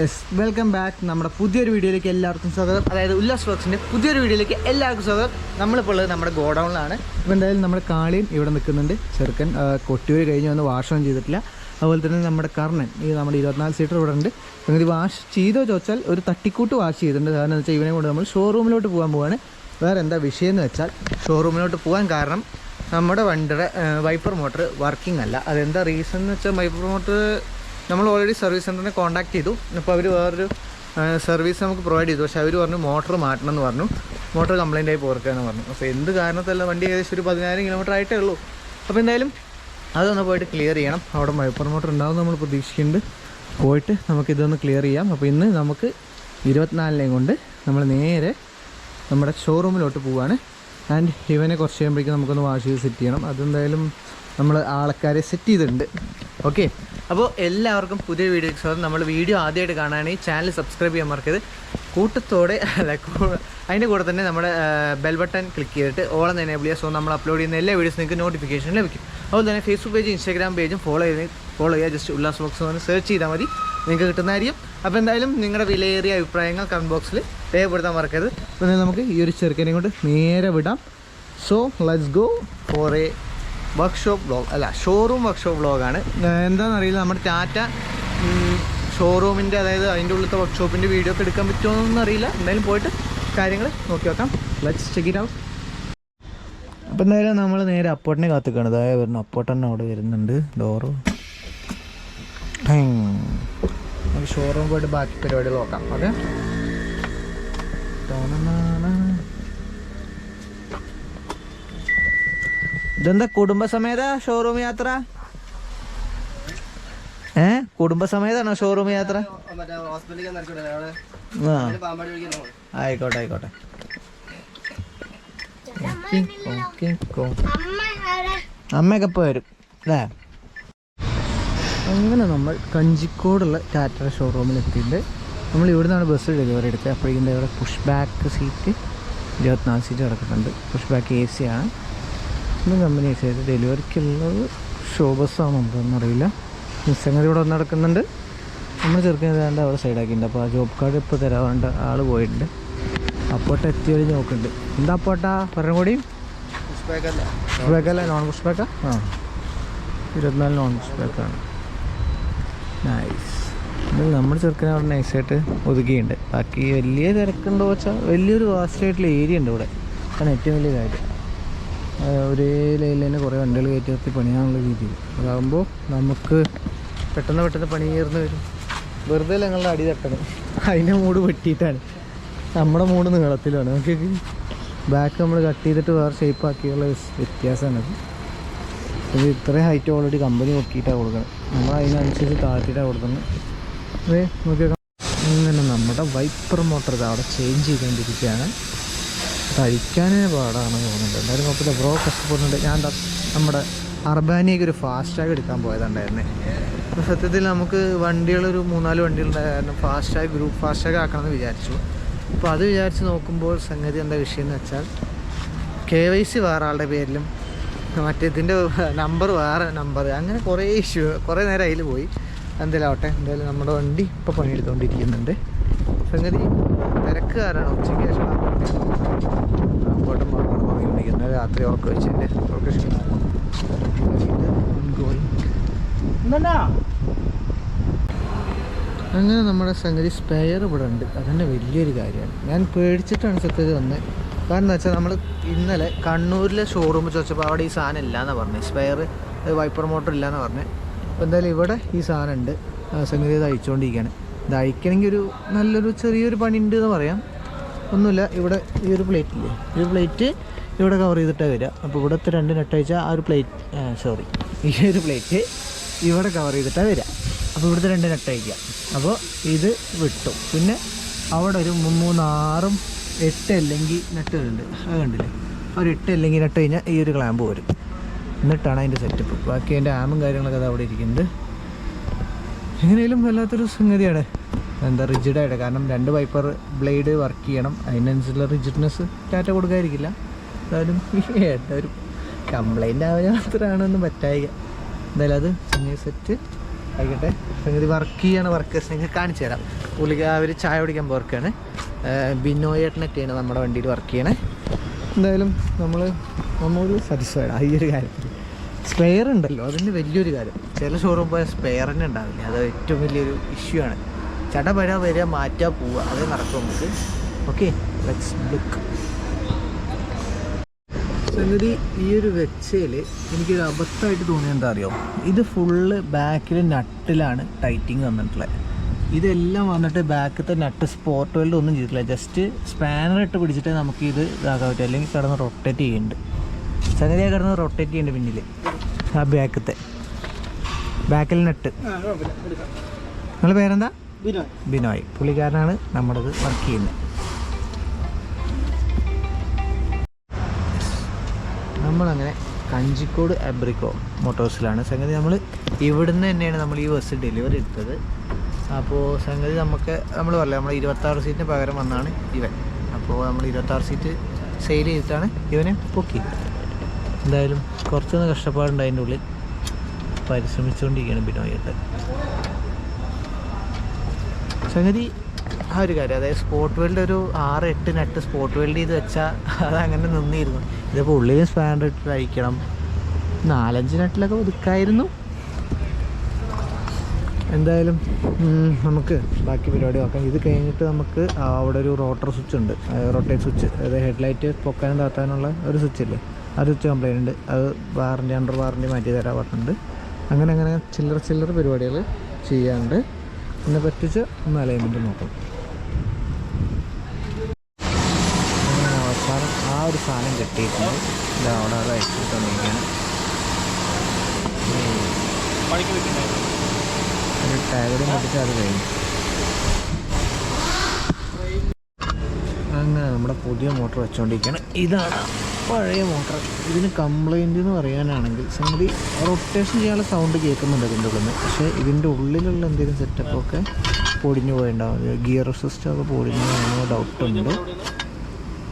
Yes welcome back നമ്മുടെ പുതിയൊരു വീഡിയോയിലേക്ക് എല്ലാവർക്കും സ്വാഗതം. അതായത് ഉല്ലാസ് വർക്സിന്റെ പുതിയൊരു വീഡിയോയിലേക്ക് എല്ലാവർക്കും സ്വാഗതം. നമ്മളിപ്പോൾ ഉള്ളത് നമ്മുടെ ഗോഡൗണിലാണ്. ഇപ്പോൾ എന്തായാലും നമ്മുടെ കാളിയും ഇവിടെ നിൽക്കുന്നുണ്ട്. ചെറുക്കൻ കൊട്ടിയൂർ കഴിഞ്ഞ് വന്ന് വാഷൊന്നും ചെയ്തിട്ടില്ല. അതുപോലെ തന്നെ നമ്മുടെ കർണൻ ഈ നമ്മുടെ ഇരുപത്തിനാല് സീറ്റർ ഇവിടെ ഉണ്ട്. അങ്ങനെ വാഷ് ചെയ്തോ ചോദിച്ചാൽ ഒരു തട്ടിക്കൂട്ട് വാഷ് ചെയ്തിട്ടുണ്ട്. കാരണം എന്ന് വെച്ചാൽ ഇവനെ കൊണ്ട് നമ്മൾ ഷോറൂമിലോട്ട് പോകാൻ പോവാണ്. വേറെ എന്താ വിഷയം എന്ന് വെച്ചാൽ ഷോറൂമിലോട്ട് പോകാൻ കാരണം നമ്മുടെ വണ്ടിയുടെ വൈപ്പർ മോട്ടർ വർക്കിംഗ് അല്ല. അതെന്താ റീസൺ എന്ന് വെച്ചാൽ വൈപ്പർ മോട്ടർ നമ്മൾ ഓൾറെഡി സർവീസ് സെന്ററിനെ കോൺടാക്ട് ചെയ്തു. അപ്പോൾ അവർ വേറൊരു സർവീസ് നമുക്ക് പ്രൊവൈഡ് ചെയ്തു. പക്ഷേ അവർ പറഞ്ഞു മോട്ടർ മാറ്റണം എന്ന് പറഞ്ഞു. മോട്ടർ കംപ്ലൈന്റ് ആയി പോർക്കുകയെന്ന് പറഞ്ഞു. അപ്പോൾ എന്ത് കാരണത്തല്ല വണ്ടി ഏകദേശം ഒരു പതിനായിരം കിലോമീറ്റർ ആയിട്ടേ ഉള്ളൂ. അപ്പോൾ എന്തായാലും അതൊന്ന് പോയിട്ട് ക്ലിയർ ചെയ്യണം. അവിടെ വൈപ്പർ മോട്ടർ ഉണ്ടാവും നമ്മൾ പ്രതീക്ഷിക്കുന്നുണ്ട്. പോയിട്ട് നമുക്കിതൊന്ന് ക്ലിയർ ചെയ്യാം. അപ്പോൾ ഇന്ന് നമുക്ക് ഇരുപത്തിനാലിനെയും കൊണ്ട് നമ്മൾ നേരെ നമ്മുടെ ഷോറൂമിലോട്ട് പോവുകയാണ് ആൻഡ് ഇവനെ കുറച്ച് കഴിയുമ്പോഴേക്കും നമുക്കൊന്ന് വാഷ് ചെയ്ത് സെറ്റ് ചെയ്യണം. അതെന്തായാലും നമ്മൾ ആൾക്കാരെ സെറ്റ് ചെയ്തിട്ടുണ്ട്. ഓക്കെ അപ്പോൾ എല്ലാവർക്കും പുതിയ വീഡിയോ സ്വാഗതം. നമ്മൾ വീഡിയോ ആദ്യമായിട്ട് കാണുകയാണെങ്കിൽ ചാനൽ സബ്സ്ക്രൈബ് ചെയ്യാൻ മറക്കരുത്. കൂട്ടത്തോടെ അല്ല അതിന്റെ കൂടെ തന്നെ നമ്മുടെ ബെൽ ബട്ടൺ ക്ലിക്ക് ചെയ്തിട്ട് ഓളം തന്നെ ചെയ്യുക. സോ നമ്മൾ അപ്ലോഡ് ചെയ്യുന്ന എല്ലാ വീഡിയോസ് നിങ്ങൾക്ക് നോട്ടിഫിക്കേഷൻ ലഭിക്കും. അതുപോലെ തന്നെ ഫേസ്ബുക്ക് പേജ് ഇൻസ്റ്റാഗ്രാം പേജും ഫോളോ ചെയ്ത് ഫോളോ ചെയ്യുക. ജസ്റ്റ് ഉല്ലാസ് ബോക്സ് എന്ന് സെർച്ച് ചെയ്താൽ മതി. നിങ്ങൾക്ക് കിട്ടുന്നതായിരിക്കും. അപ്പോൾ എന്തായാലും നിങ്ങളുടെ വിലയേറിയ അഭിപ്രായങ്ങൾ കമന്റ് ബോക്സിൽ രേഖപ്പെടുത്താൻ മറക്കരുത്. പിന്നെ നമുക്ക് ഈ ഒരു ചെറുക്കനെ കൊണ്ട് നേരെ വിടാം. So let's go for a workshop vlog അല്ല ഷോറൂം വർക്ക്ഷോപ്പ് വ്ളോഗാണ് എന്താണെന്നറിയില്ല നമ്മുടെ ടാറ്റ ഷോറൂമിന്റെ അതായത് അതിന്റെ ഉള്ളിലത്തെ വർക്ക്ഷോപ്പിന്റെ വീഡിയോ ഒക്കെ എടുക്കാൻ പറ്റുമോയെന്നൊന്നും അറിയില്ല എന്തായാലും പോയിട്ട് കാര്യങ്ങൾ നോക്കി വെക്കാം. ലെറ്റ്സ് ചെക്ക് ഇറ്റ് ഔട്ട് അപ്പം എന്തായാലും നമ്മൾ നേരെ അപ്പോട്ടിനെ കാത്തുക്കാണ്. അതായത് വരുന്ന. അപ്പോട്ടന്നെ അവിടെ വരുന്നുണ്ട്. ഡോറ് ഷോറൂം പോയിട്ട് ബാക്കി പരിപാടികൾ നോക്കാം. ഓക്കെ ഇതെന്താ കുടുംബസമേത ഷോറൂം യാത്ര? ഏ? കുടുംബസമേതാണോ ഷോറൂം യാത്ര? ആയിക്കോട്ടെ ആയിക്കോട്ടെ. അമ്മയൊക്കെ ഇപ്പോൾ വരും അല്ലേ? അങ്ങനെ നമ്മൾ കഞ്ചിക്കോടുള്ള ടാറ്റ ഷോറൂമിൽ എത്തിയിട്ടുണ്ട്. നമ്മൾ ഇവിടെ നിന്നാണ് ബസ് ഡെലിവറി എടുത്തത്. അപ്പോഴേക്കും ഇവിടെ പുഷ് ബാക്ക് സീറ്റ് ഇരുപത്തിനാല് സീറ്റ് കിടക്കുന്നുണ്ട് പുഷ് ബാക്ക് എ സി ആണ്. ഇന്ന് കമ്പനി ചെയ്ത് ഡെലിവറിക്കുള്ളത് ഷോ ബസ്സാണോ എന്നറിയില്ല സംഗതി ഇവിടെ വന്ന് നടക്കുന്നുണ്ട്. നമ്മൾ ചെറുക്കൻ ഏതാണ്ട് അവിടെ സൈഡാക്കിയിട്ടുണ്ട് അപ്പോൾ ആ ജോബ് കാർഡ് ഇപ്പോൾ തരാറുണ്ട് ആൾ പോയിട്ടുണ്ട്. അപ്പോട്ട് എത്തി വഴി നോക്കുന്നുണ്ട്. എന്താ അപ്പോട്ടാ? പറഞ്ഞ കൂടി. പുഷ്പേക്കല്ല. നോൺ പുഷ് ബാക്കാ ആ. ഇരുപത്തിനാല് നോൺ പുഷ് ബാക്കാണ് നൈസ് ഇത് നമ്മുടെ ചെറുക്കനെ അവിടെ നൈസായിട്ട് ഒതുക്കിയിട്ടുണ്ട്. ബാക്കി വലിയ തിരക്കുണ്ടോ വെച്ചാൽ വലിയൊരു വാസ്റ്റായിട്ടുള്ള ഏരിയ ഉണ്ട് ഇവിടെ. അതാണ് ഏറ്റവും വലിയ കാര്യം. ഒരേ ലൈനിൽ തന്നെ കുറേ വണ്ടികൾ കയറ്റി നിർത്തി പണിയാനുള്ള രീതിയിൽ. അതാകുമ്പോൾ നമുക്ക് പെട്ടെന്ന് പെട്ടെന്ന് പണി ചേർന്ന് വരും. വെറുതെ ഞങ്ങളുടെ അടി തട്ടണം? അതിന്റെ മൂട് വെട്ടിയിട്ടാണ്. നമ്മുടെ മൂട് നീളത്തിലാണ്. നമുക്ക് ബാക്ക് നമ്മൾ കട്ട് ചെയ്തിട്ട് വേറെ ഷേപ്പ് ആക്കിയുള്ള വ്യത്യാസമാണത്. ഇത് ഇത്രയും ഹൈറ്റ് ഓൾറെഡി കമ്പനി നോക്കിയിട്ടാണ് കൊടുക്കുന്നത് നമ്മൾ അതിനനുസരിച്ച് താഴ്ത്തിയിട്ടാണ് കൊടുക്കുന്നത്. അതെ നോക്കിയാൽ ഇങ്ങനെ നമ്മുടെ വൈപ്പർ മോട്ടർ അവിടെ ചേഞ്ച് ചെയ്തുകൊണ്ടിരിക്കുകയാണ് കഴിക്കാനേ പാടാണെന്ന് തോന്നുന്നുണ്ട്. എന്തായാലും കുഴപ്പമില്ല. ബ്രോ കഷ്ടപ്പെടുന്നുണ്ട്. ഞാൻ നമ്മുടെ അർബാനിയൊക്കെ ഒരു ഫാസ്റ്റാഗ് എടുക്കാൻ പോയതുണ്ടായിരുന്നേ. അപ്പോൾ സത്യത്തിൽ നമുക്ക് വണ്ടികളൊരു മൂന്നാൽ വണ്ടികളുണ്ടായിരുന്നു ഫാസ്റ്റാഗ് ഗ്രൂപ്പ് ഫാസ്റ്റാഗ് ആക്കണമെന്ന് വിചാരിച്ചു. അപ്പോൾ അത് വിചാരിച്ച് നോക്കുമ്പോൾ സംഗതി എന്താ വിഷയം എന്ന് വെച്ചാൽ കെ വൈ സി വേറെ ആളുടെ പേരിലും മറ്റേതിന്റെ നമ്പർ വേറെ നമ്പർ അങ്ങനെ കുറേ ഇഷ്യൂ കുറേ നേരം അതിൽ പോയി. എന്തായാലും ആവട്ടെ. എന്തായാലും നമ്മുടെ വണ്ടി ഇപ്പോൾ പണിയെടുത്തുകൊണ്ടിരിക്കുന്നുണ്ട്. സംഗതി തിരക്ക് കാരണം ഉച്ചയ്ക്ക് ശേഷം അങ്ങോട്ടും പോകണം പറഞ്ഞുകൊണ്ടിരിക്കുന്നത് രാത്രി ഉറക്കം വെച്ചിട്ട് ഉറക്കം അങ്ങനെ നമ്മുടെ സംഗതി സ്പെയർ ഇവിടെ ഉണ്ട്. അതന്നെ വലിയൊരു കാര്യമാണ്. ഞാൻ പേടിച്ചിട്ടാണ് സത്യത്തിൽ വന്നത് കാരണം എന്ന് വെച്ചാൽ നമ്മൾ ഇന്നലെ കണ്ണൂരിലെ ഷോറൂമിൽ ചോദിച്ചപ്പോൾ അവിടെ ഈ സാധനം ഇല്ലയെന്നാണ് പറഞ്ഞത് സ്പെയർ വൈപ്പർ മോട്ടർ ഇല്ലയെന്ന് പറഞ്ഞത് അപ്പോൾ എന്തായാലും ഇവിടെ ഈ സാധനം ഉണ്ട്. സംഗതി ഇത് അയച്ചുകൊണ്ടിരിക്കുകയാണ് ഇത് അയക്കണമെങ്കിൽ ഒരു നല്ലൊരു ചെറിയൊരു പണി ഉണ്ട് എന്ന് പറയാം. ഒന്നുമില്ല ഇവിടെ ഈ ഒരു പ്ലേറ്റ് ഇല്ലേ? ഈ ഒരു പ്ലേറ്റ് ഇവിടെ കവർ ചെയ്തിട്ടാണ് വരിക. അപ്പോൾ ഇവിടുത്തെ രണ്ട് നെട്ടയച്ചാൽ ആ ഒരു പ്ലേറ്റ് സോറി ഈ ഒരു പ്ലേറ്റ് ഇവിടെ കവർ ചെയ്തിട്ടാണ് വരിക. അപ്പോൾ ഇവിടുത്തെ രണ്ട് നെട്ടയക്കുക അപ്പോൾ ഇത് വിട്ടു. പിന്നെ അവിടെ ഒരു മൂന്നാറും എട്ട് അല്ലെങ്കിൽ നെട്ടുകളുണ്ട് അത് കണ്ടില്ലേ? ഒരു എട്ട് അല്ലെങ്കിൽ നെട്ട് കഴിഞ്ഞാൽ ഈ ഒരു ക്ലാമ്പ് വരും. എന്നിട്ടാണ് അതിന്റെ സെറ്റപ്പ് ബാക്കി അതിന്റെ ആമും കാര്യങ്ങളൊക്കെ അത് അവിടെ ഇരിക്കുന്നത്. എങ്ങനെയും വല്ലാത്തൊരു സംഗതിയാണ്. എന്താ റിജിഡായിട്ട് കാരണം രണ്ട് വൈപ്പർ ബ്ലേഡ് വർക്ക് ചെയ്യണം. അതിനനുസരിച്ചുള്ള റിജിഡ്നെസ് ടാറ്റ കൊടുക്കാതിരിക്കില്ല. എന്തായാലും ഒരു കംപ്ലൈന്റ് ആവാൻ മാത്രമാണെന്ന് പറ്റായിക. എന്തായാലും അത് സംഗതി സെറ്റ് ആയിക്കോട്ടെ. സംഗതി വർക്ക് ചെയ്യാണ്. വർക്കേഴ്സ് നിങ്ങൾക്ക് കാണിച്ചു തരാം. പുള്ളിക്ക് അവർ ചായ കുടിക്കാൻ വർക്കാണ് ബിനോയേട്ടനൊക്കെയാണ് നമ്മുടെ വണ്ടിയിൽ വർക്ക് ചെയ്യണേ. എന്തായാലും നമ്മൾ നമ്മൾ സാറ്റിസ്ഫൈഡ് ആ ഈ ഒരു കാര്യത്തിൽ സ്പെയർ ഉണ്ടല്ലോ അതിന് വലിയൊരു കാര്യം. ചില ഷോറൂം പോയാൽ സ്പെയർ തന്നെ ഉണ്ടാവില്ല. അത് ഏറ്റവും വലിയൊരു ഇഷ്യൂ ആണ്. ചട പഴ വരിക മാറ്റുക പോവുക. അതേ നടക്കും നമുക്ക്. ഓക്കെ ലെറ്റ്സ് ലുക്ക് സംഗതി ഈ ഒരു വെച്ചയിൽ എനിക്കൊരു അബദ്ധമായിട്ട് തോന്നിയത് എന്താ അറിയോ ഇത് ഫുള്ള് ബാക്കിൽ നട്ടിലാണ് ടൈറ്റിങ് വന്നിട്ടുള്ളത്. ഇതെല്ലാം വന്നിട്ട് ബാക്കത്തെ നട്ട് സ്പോർട്ട് വെൽഡ് ഒന്നും ചെയ്തിട്ടില്ല. ജസ്റ്റ് സ്പാനർ ഇട്ട് പിടിച്ചിട്ടേ നമുക്ക് ഇത് ഇതാക്കാൻ പറ്റും. അല്ലെങ്കിൽ കിടന്ന് റൊട്ടേറ്റ് ചെയ്യുന്നുണ്ട്. സംഗതിയെ കിടന്ന് റൊട്ടേറ്റ് ചെയ്യുന്നുണ്ട് പിന്നിൽ ആ ബാക്കത്തെ ബാക്കിൽ നട്ട് നിങ്ങളുടെ പേരെന്താ? ബിനോയ്. പുള്ളിക്കാരനാണ് നമ്മളത് വർക്ക് ചെയ്യുന്നത്. നമ്മളങ്ങനെ കഞ്ചിക്കോട് അബ്രിക്കോ മോട്ടോഴ്സിലാണ് സംഗതി നമ്മൾ ഇവിടുന്ന് തന്നെയാണ് നമ്മൾ ഈ ബസ് ഡെലിവറി എടുത്തത്. അപ്പോൾ സംഗതി നമുക്ക് നമ്മൾ പറയാം നമ്മൾ ഇരുപത്താറ് സീറ്റിന് പകരം വന്നാണ് ഇവൻ. അപ്പോൾ നമ്മൾ ഇരുപത്താറ് സീറ്റ് സെയിൽ ചെയ്തിട്ടാണ് ഇവനെ പൊക്കി എന്തായാലും കുറച്ചൊന്ന് കഷ്ടപ്പാടുണ്ട് അതിന്റെ ഉള്ളിൽ. പരിശ്രമിച്ചുകൊണ്ടിരിക്കുകയാണ് ബിനോയിട്ട് സംഗതി ആ ഒരു കാര്യം അതായത് സ്പോർട്ട് വേൾഡ് ഒരു ആറ് എട്ട് നട്ട് സ്പോർട്ട് വേൾഡ് ചെയ്ത് വെച്ചാൽ അത് അങ്ങനെ നിന്നിരുന്നു. ഇതിപ്പോൾ ഉള്ളിലും സ്പാൻഡ് ഇട്ട് അയക്കണം നാലഞ്ച് നട്ടിലൊക്കെ ഒതുക്കായിരുന്നു. എന്തായാലും നമുക്ക് ബാക്കി പരിപാടി നോക്കാം. ഇത് കഴിഞ്ഞിട്ട് നമുക്ക് അവിടെ ഒരു റോട്ടർ സ്വിച്ച് ഉണ്ട്. റൊട്ടേറ്റ് സ്വിച്ച് അതായത് ഹെഡ്ലൈറ്റ് പൊക്കാനും താത്താനുള്ള ഒരു സ്വിച്ച് ആ കംപ്ലയിന്റ് ഉണ്ട്. അത് വാറണ്ടി അണ്ടർ വാറണ്ടി മാറ്റി തരാൻ പറഞ്ഞിട്ടുണ്ട്. അങ്ങനെ അങ്ങനെ ചില്ലറ ചില്ലറ പരിപാടികൾ ചെയ്യാറുണ്ട് പിന്നെ പറ്റിച്ച് ഒന്ന് അലൈൻമെന്റ് നോക്കും. അവസാനം ആ ഒരു സാധനം കിട്ടിയിട്ടുണ്ട്. അവിടെ അത് അയച്ചിട്ടുണ്ടെങ്കിൽ ഒരു ടാഗും പറ്റിച്ച് അത് കഴിഞ്ഞു. അങ്ങനെ നമ്മുടെ പുതിയ മോട്ടോർ വെച്ചുകൊണ്ടിരിക്കുകയാണ് ഇതാണ് പഴയ മോട്ടർ. ഇതിന് കംപ്ലൈന്റ് എന്ന് പറയാനാണെങ്കിൽ സംഗതി റൊട്ടേഷൻ ചെയ്യാനുള്ള സൗണ്ട് കേൾക്കുന്നുണ്ട് ഇതിന്റെ ഉള്ളിൽ നിന്ന്. പക്ഷേ ഇതിന്റെ ഉള്ളിലുള്ള എന്തെങ്കിലും സെറ്റപ്പൊക്കെ പൊടിഞ്ഞു പോയിണ്ടാവും ഗിയർ സിസ്റ്റം ഒക്കെ പൊടിഞ്ഞു പോകുന്ന ഡൗട്ടുണ്ട്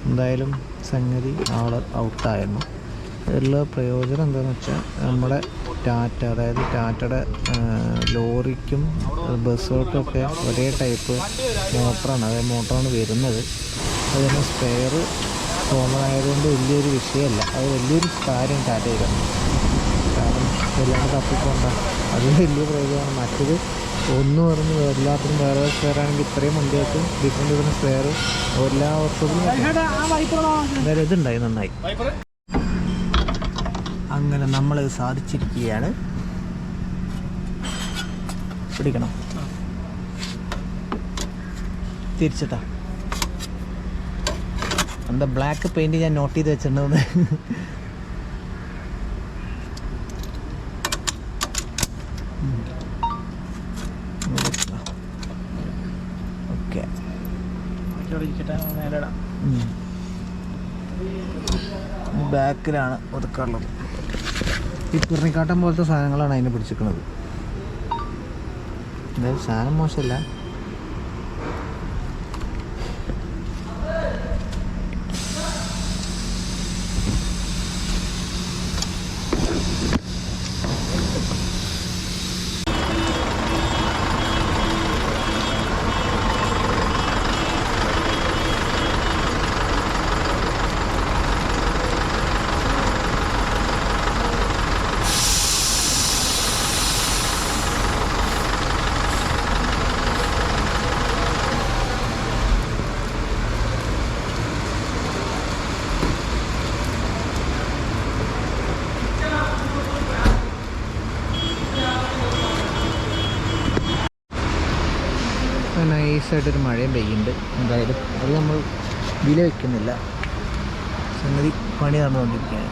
എന്തായാലും സംഗതി ആൾ ഔട്ടായിരുന്നു ഇതിലുള്ള പ്രയോജനം എന്താണെന്ന് വെച്ചാൽ നമ്മുടെ ടാറ്റ അതായത് ടാറ്റയുടെ ലോറിക്കും ബസ്സുകൾക്കൊക്കെ ഒരേ ടൈപ്പ് മോട്ടറാണ് അതായത് മോട്ടറാണ് വരുന്നത്. അതിന് സ്പെയർ കോമൺ ആയതുകൊണ്ട് വലിയൊരു വിഷയമല്ല. അത് വലിയൊരു കാര്യം ടാറ്റ ചെയ്തത് കാരണം എല്ലാം തപ്പിക്കൊണ്ട. അത് വലിയ പ്രയോജനമാണ്. മറ്റത് ഒന്ന് പറഞ്ഞ് എല്ലാത്തിനും വേറെ സ്പെയർ ആണെങ്കിൽ ഇത്രയും വണ്ടികൾക്ക് ഡിഫറെന്റ് ഡിഫറെന്റ് സ്പെയർ എല്ലാ വർഷത്തിലും വേറെ ഇതുണ്ടായി നന്നായി. അങ്ങനെ നമ്മൾ സാധിച്ചിരിക്കുകയാണ്. പിടിക്കണം. തിരിച്ചിട്ടാ. എന്താ ബ്ലാക്ക് പെയിന്റ് ഞാൻ നോട്ട് ചെയ്ത് വെച്ചിട്ടുണ്ടെന്ന്? ഓക്കെ ബാക്കിലാണ് ഒതുക്കാറുള്ളത്. ഈ പിറണിക്കാട്ടം പോലത്തെ സാധനങ്ങളാണ് അതിനെ പിടിച്ചിരിക്കുന്നത്. എന്തായാലും സാധനം മോശമല്ല. മഴയും പെയ്യുന്നുണ്ട്. എന്തായാലും അത് നമ്മൾ വില വയ്ക്കുന്നില്ല സംഗതി പണി നടന്നുകൊണ്ടിരിക്കുകയാണ്.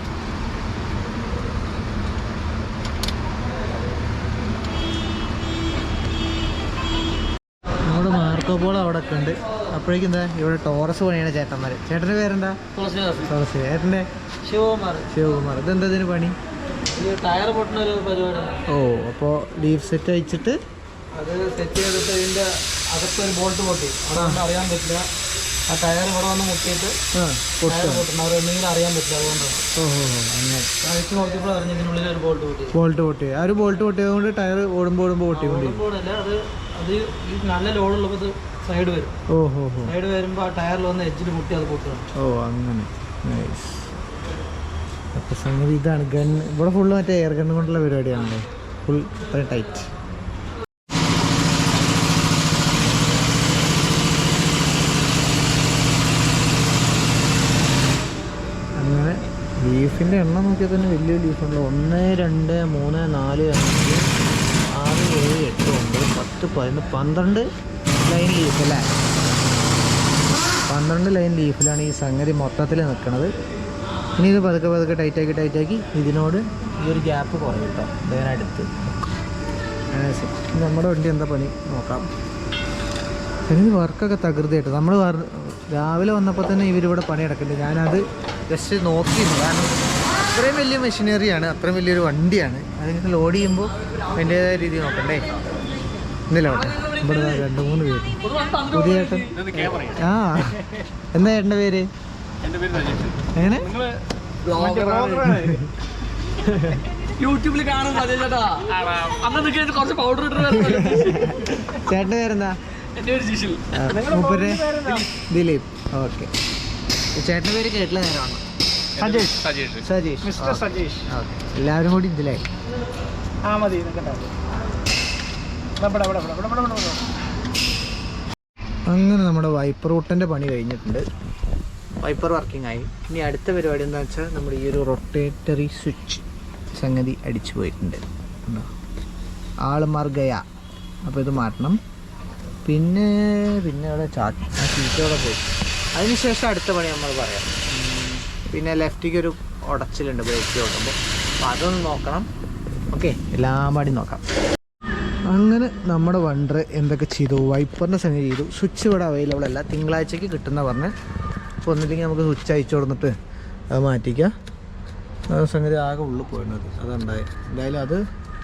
നമ്മുടെ മാർക്കോപ്പോൾ അവിടെ ഒക്കെ ഉണ്ട്. അപ്പോഴേക്കും എന്താ ഇവിടെ ടോറസ് പണിയാണ് ചേട്ടന്മാർ ചേട്ടന്റെ പേരെന്താ? ടോറസ് ചേട്ടന്റെ ശിവകുമാർ. ശിവകുമാർ. ഇതെന്താ ഇതിന് പണി? ടയർ പൊട്ടുന്ന ഒരു പരിപാടി ഓ അപ്പോൾ ലീഫ് സെറ്റ് അയച്ചിട്ട് അത് സെറ്റ് ചെയ്തിട്ട് ഇതിന്റെ അകത്ത് ഒരു ബോൾട്ട് പൊട്ടി. അതുകൊണ്ട് അറിയാൻ പറ്റില്ല. ആ ടയർ ഇവിടെ വന്ന് മുട്ടിയിട്ട് ടയർ പൊട്ടണം. അവർ എന്തെങ്കിലും അറിയാൻ പറ്റില്ല അതുകൊണ്ടാണ് അഴിച്ചു നോക്കിയപ്പോൾ അറിഞ്ഞു ഇതിനുള്ളിൽ ഒരു ബോൾട്ട് പൊട്ടി. ബോൾട്ട് പൊട്ടി. ആ ഒരു ബോൾട്ട് പൊട്ടിയത് കൊണ്ട് ടയർ ഓടുമ്പോൾ ഓടുമ്പോൾ പൊട്ടി ഓടുമ്പോഴല്ല അത് അത് ഈ നല്ല ലോഡുള്ളപ്പോൾ സൈഡ് വരും. ഓ ഹോ ഹോ. സൈഡ് വരുമ്പോൾ ആ ടയറിൽ വന്ന് എഡ്ജിൽ മുട്ടി അത് പൊട്ടുകയാണ് ഓ അങ്ങനെ. അപ്പോൾ സംഗതി ഇതാണ്. ഗൺ ഇവിടെ ഫുള്ള് മറ്റേ എയർ ഗൺ കൊണ്ടുള്ള പരിപാടിയാണല്ലേ? ഫുൾ അത്ര ടൈറ്റ് അങ്ങനെ ലീഫിന്റെ എണ്ണം നോക്കിയാൽ തന്നെ വലിയ ലീഫുണ്ട്. ഒന്ന് രണ്ട് മൂന്ന് നാല് അഞ്ച് ആറ് ഏഴ് എട്ട് ഒമ്പത് പത്ത് പതിനൊന്ന് പന്ത്രണ്ട് ലൈൻ ലീഫ് അല്ലേ? പന്ത്രണ്ട് ലൈൻ ലീഫിലാണ് ഈ സംഗതി മൊത്തത്തിൽ നിൽക്കുന്നത് ഇനി ഇത് പതുക്കെ പതുക്കെ ടൈറ്റാക്കി ടൈറ്റാക്കി ഇതിനോട് ഈ ഒരു ഗ്യാപ്പ് കുറയും കേട്ടോ. ഇതിനടുത്ത് നമ്മുടെ വണ്ടി എന്താ പണി? നോക്കാം. ഇനി വർക്കൊക്കെ തകൃതിയായിട്ട്. നമ്മൾ രാവിലെ വന്നപ്പോൾ തന്നെ ഇവരിവിടെ പണി നടക്കുന്നുണ്ട് ഞാനത് ജസ്റ്റ് നോക്കിയിരുന്നു. കാരണം അത്രയും വലിയ മെഷീനറിയാണ് അത്രയും വലിയൊരു വണ്ടിയാണ്. അതിങ്ങനെ ലോഡ് ചെയ്യുമ്പോൾ അതിന്റേതായ രീതി നോക്കണ്ടേ? ഇന്നലെ അവിടെ. ഇവിടെ രണ്ട് മൂന്ന് പേര്. പുതിയ ഏട്ടൻ. ആ എന്താ ഏട്ടന്റെ പേര്? എങ്ങനെ? യൂട്യൂബിൽ കാണാൻ ചേട്ടാ അന്ന് നിൽക്കുന്നത് കുറച്ച് പൗഡർ ചേട്ടന്റെ പേരെന്താ? ദിലീപ്. ഓക്കെ. ചേട്ടന്റെ പേര് കേട്ടില്ല നേരമാണ് സജേഷ്. സജീഷ്. മിസ്റ്റർ സജീഷ്. ഓക്കെ. എല്ലാവരും കൂടി ഇതിലായി ആ മതി അങ്ങനെ നമ്മുടെ വൈപ്പർ റൂട്ടിന്റെ പണി കഴിഞ്ഞിട്ടുണ്ട്. വൈപ്പർ വർക്കിംഗ് ആയി. ഇനി അടുത്ത പരിപാടി എന്താ വെച്ചാൽ നമ്മുടെ ഈ ഒരു റൊട്ടേറ്ററി സ്വിച്ച് സംഗതി അടിച്ചു പോയിട്ടുണ്ട്. കണ്ടോ? ആൾ മാർഗയ അപ്പോൾ ഇത് മാറ്റണം. പിന്നെ പിന്നെ അവിടെ ചാറ്റ് ആ ചീറ്റോടെ പോയി. അതിനുശേഷം അടുത്ത പണി നമ്മൾ പറയാം. പിന്നെ ലെഫ്റ്റിക്ക് ഒരു ഉടച്ചിലുണ്ട് ബ്രേക്ക് ഓടുമ്പോൾ അപ്പോൾ അതൊന്ന് നോക്കണം. ഓക്കെ? എല്ലാം പാടി നോക്കാം. അങ്ങനെ നമ്മുടെ വണ്ടർ എന്തൊക്കെ ചെയ്തു? വൈപ്പറിന്റെ സംഗതി ചെയ്തു. സ്വിച്ച് ഇവിടെ അവൈലബിൾ അല്ല. തിങ്കളാഴ്ചക്ക് കിട്ടുന്ന പറഞ്ഞ്. അപ്പോൾ ഒന്നില്ലെങ്കിൽ നമുക്ക് സ്വിച്ച് അയച്ചു കൊടുത്തിട്ട് അത് മാറ്റിക്കാം. സംഗതി ആകെ ഉള്ളിൽ പോയിരുന്നത്. അതുണ്ടായി എന്തായാലും അത്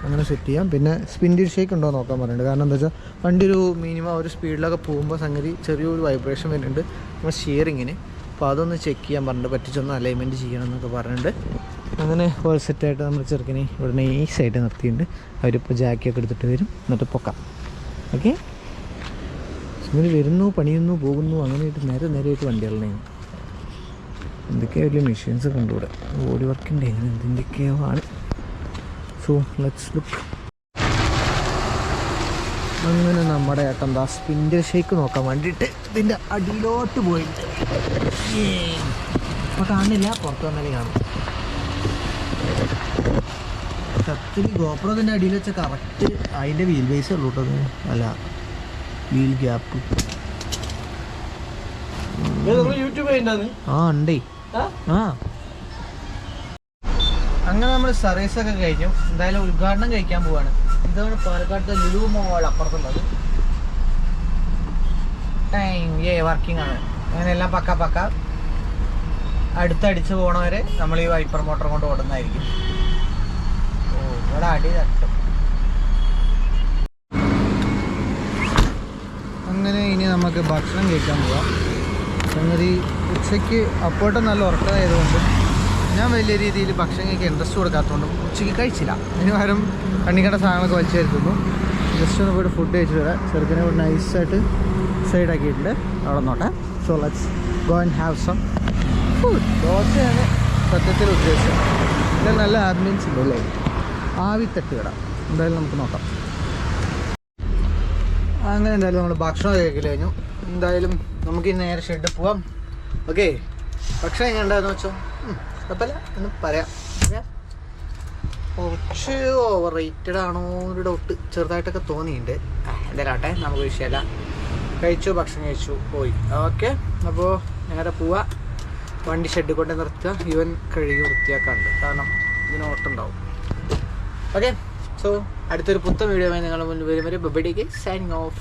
അങ്ങനെ സെറ്റ് ചെയ്യാം. പിന്നെ സ്പിൻഡിൽ ഷേക്ക് ഉണ്ടോ നോക്കാൻ പറഞ്ഞിട്ടുണ്ട്. കാരണം എന്താ വെച്ചാൽ വണ്ടി ഒരു മിനിമം ഒരു സ്പീഡിലൊക്കെ പോകുമ്പോൾ സംഗതി ചെറിയൊരു വൈബ്രേഷൻ വരുന്നുണ്ട്. നമ്മുടെ ഷിയറിങ്ങിന്. അപ്പോൾ അതൊന്ന് ചെക്ക് ചെയ്യാൻ പറഞ്ഞിട്ട് പറ്റിച്ചൊന്ന് അലൈൻമെന്റ് ചെയ്യണം എന്നൊക്കെ പറഞ്ഞിട്ടുണ്ട്. അങ്ങനെ ഹോൾ സെറ്റായിട്ട് നമ്മൾ ചെറുക്കനെ ഇവിടെ നൈസായിട്ട് നിർത്തിയിട്ടുണ്ട്. അവരിപ്പോൾ ജാക്കിയൊക്കെ എടുത്തിട്ട് വരും. എന്നിട്ട് പൊക്കാം ഓക്കെ ഇങ്ങനെ വരുന്നു പണിയുന്നു പോകുന്നു അങ്ങനെയായിട്ട് നേരെ നേരെയായിട്ട് വണ്ടികളെ എന്തൊക്കെയോ വലിയ മെഷീൻസ് കണ്ടുകൂടെ ബോഡി വർക്കിന്റെ എന്തിന്റെയൊക്കെയോ ആണ്. സോ ലെറ്റ്സ് ലുക്ക് അങ്ങനെ നമ്മുടെ ഏട്ടൻ ദാ സ്പിൻഡിൽ ഷേക്ക് നോക്കാൻ വേണ്ടിയിട്ട് ഇതിന്റെ അടിയിലോട്ട് പോയി ഇപ്പോൾ കാണില്ല പുറത്ത് വന്നാലേ കാണും. സത്യത്തിൽ ഗോപ്രത്തിന്റെ അടിയിൽ വെച്ച കറക്റ്റ് അതിന്റെ വീൽ ബേസ് ഉള്ളൂ കേട്ടോ അല്ല വീൽ ഗ്യാപ്പ് ആ ഉണ്ടേ. ആ? അങ്ങനെ നമ്മൾ സർവീസ് ഒക്കെ കഴിഞ്ഞു. എന്തായാലും ഉദ്ഘാടനം കഴിക്കാൻ പോവാണ്. ഇതാണ് പാലക്കാട് ലുലു മോൾ അപ്പുറത്തുള്ളത്. ടൈം ഏ വർക്കിംഗ് ആണ്. അങ്ങനെയെല്ലാം പക്ക പക്ക. അടുത്തടിച്ച് പോണവരെ നമ്മൾ ഈ വൈപ്പർ മോട്ടർ കൊണ്ട് ഓടുന്നതായിരിക്കും. ഓ ഇവിടെ അടി തട്ടും. അങ്ങനെ ഇനി നമുക്ക് ഭക്ഷണം കഴിക്കാൻ പോവാം. സംഗതി ഉച്ചയ്ക്ക് അപ്പോട്ടും നല്ല ഉറക്കമായതുകൊണ്ട് ഞാൻ വലിയ രീതിയിൽ ഭക്ഷണം കഴിക്കാൻ ഇൻട്രസ്റ്റ് കൊടുക്കാത്തതുകൊണ്ട് ഉച്ചയ്ക്ക് കഴിച്ചില്ല. അതിന് പകരം കണ്ണിക്കണ്ട സാധനങ്ങളൊക്കെ വലിച്ചു വരുത്തുന്നു. ജസ്റ്റ് ഒന്ന് പോയിട്ട് ഫുഡ് കഴിച്ചു തരാം ചെറുക്കനെ ഇവിടെ നൈസായിട്ട് സൈഡാക്കിയിട്ടുണ്ട് അവിടെ നോട്ടെ so let's go and have some food ദോശയാണ് സത്യത്തിൽ ഉദ്ദേശം ഇതിൽ നല്ല ആംബിയൻസ് ഉണ്ട് അല്ലേ? ആവി തട്ടുകട എന്തായാലും നമുക്ക് നോക്കാം. അങ്ങനെ എന്തായാലും നമ്മൾ ഭക്ഷണം കഴിക്കൽ കഴിഞ്ഞു. എന്തായാലും നമുക്ക് ഈ നേരെ ഷെഡ് പോവാം. ഓക്കെ ഭക്ഷണം എങ്ങനെ ഉണ്ടായിരുന്നു വെച്ചോ കുഴപ്പമില്ല. എന്ന് പറയാം? കുറച്ച് ഓവർ റേറ്റഡ് ആണോ ഒരു ഡൗട്ട് ചെറുതായിട്ടൊക്കെ തോന്നിയിട്ടുണ്ട്. എന്തായാലാട്ടെ എന്തായാലും നമുക്ക് വിഷയമല്ല. കഴിച്ചു ഭക്ഷണം കഴിച്ചു പോയി. ഓക്കെ അപ്പോൾ നേരെ പോവാ. വണ്ടി ഷെഡ് കൊണ്ട് നിർത്തുക. ഇവൻ കഴുകി വൃത്തിയാക്കാറുണ്ട്. കാരണം ഇതിന് ഓട്ടുണ്ടാവും ഓക്കെ സോ അടുത്തൊരു പുത്തൻ വീഡിയോ നിങ്ങൾ മുന്നിൽ വരും വരെ ബബഡിക്ക് സൈനിങ് ഓഫ്